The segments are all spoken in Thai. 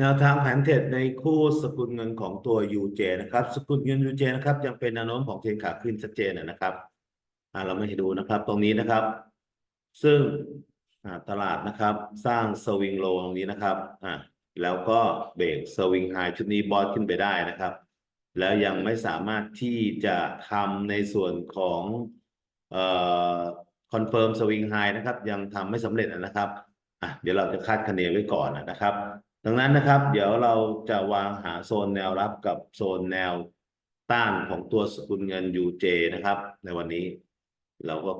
แนวทางแผนเทรดในคู่สกุลเงินของตัว UJ นะครับ สกุลเงิน UJ นะครับ ยังเป็นแนวโน้มของเทรนขาขึ้นชัดเจนนะครับอ่าเราไม่ให้ดูนะครับ ตรงนี้นะครับ ซึ่งอ่าตลาดนะครับ สร้างสวิงโลตรงนี้นะครับอ่าแล้วก็เบรกสวิงไฮชุดนี้บอสขึ้นไปได้นะครับ แล้วยังไม่สามารถที่จะทำในส่วนของเอ่อคอนเฟิร์มสวิงไฮนะครับ ยังทำไม่สำเร็จนะครับอะเดี๋ยวเราจะคาดคะเนไว้ก่อนนะครับ ดังนั้นนะครับ เดี๋ยวเราจะวางหาโซนแนวรับกับโซนแนวต้านของตัวสกุลเงิน UJ นะครับ ในวันนี้ เราก็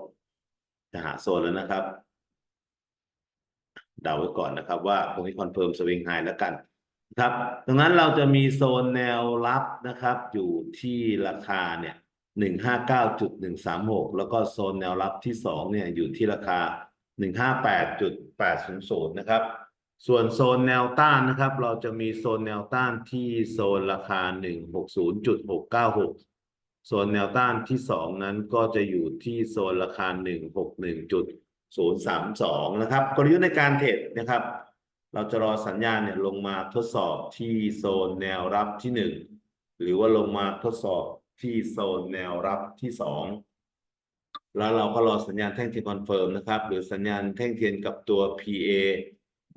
จะหาโซนแล้วนะครับเดาไว้ก่อนนะครับ ว่าตรงนี้คอนเฟิร์มสวิงไฮแล้วกันนะครับดังนั้นเราจะมีโซนแนวรับนะครับ อยู่ที่ราคาเนี่ยหนึ่งห้าเก้าจุดหนึ่งสามหกแล้วก็โซนแนวรับที่สองเนี่ยอยู่ที่ราคาหนึ่งห้าแปดจุดแปดศูนย์ศูนย์นะครับ ส่วนโซนแนวต้านนะครับ เราจะมีโซนแนวต้านที่โซนราคาหนึ่งหกศูนย์จุดหกเก้าหกโซนแนวต้านที่สองนั้นก็จะอยู่ที่โซนราคาหนึ่งหกหนึ่งจุดศูนย์สามสองนะครับ กลยุทธ์ในการเทรดนะครับ เราจะรอสัญญาณเนี่ยลงมาทดสอบที่โซนแนวรับที่หนึ่งหรือว่าลงมาทดสอบที่โซนแนวรับที่สองแล้วเราก็รอสัญญาณแท่งเทียนคอนเฟิร์มนะครับ หรือสัญญาณแท่งเทียนกับตัว PA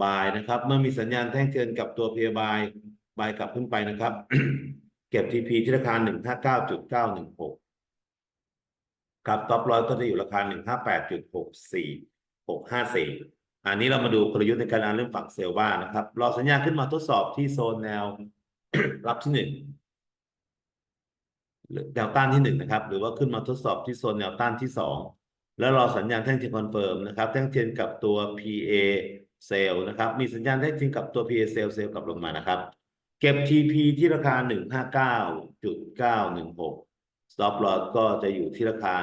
บายนะครับ เมื่อมีสัญญาณแท่งเทียนกับตัว PA บายบายกลับขึ้นไปนะครับ เก็บ TP ที่ราคาหนึ่งห้าเก้าจุดเก้าหนึ่งหกครับท็อปร้อยก็จะอยู่ราคาหนึ่งห้าแปดจุดหกสี่หกห้าสี่อันนี้เรามาดูกลยุทธ์ในการอ่านเรื่องฝั่งเซลล์บ้างนะครับ รอสัญญาณขึ้นมาทดสอบที่โซนแนวรับที่หนึ่งแนวต้านที่หนึ่งนะครับ หรือว่าขึ้นมาทดสอบที่โซนแนวต้านที่สอง แล้วรอสัญญาณแท่งเทียนคอนเฟิร์มนะครับ แท่งเทียนกับตัว PA เซลล์นะครับ มีสัญญาณแท่งเทียนกับตัว PA เซลล์เซลล์กลับลงมานะครับ เก็บ TP ที่ราคา 159.916 stop loss ก็จะอยู่ที่ราคา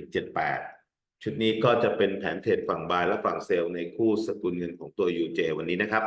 161.178 ชุดนี้ก็จะเป็นแผนเทรดฝั่งบายและฝั่งเซลล์ในคู่สกุลเงินของตัว UJ วันนี้นะครับ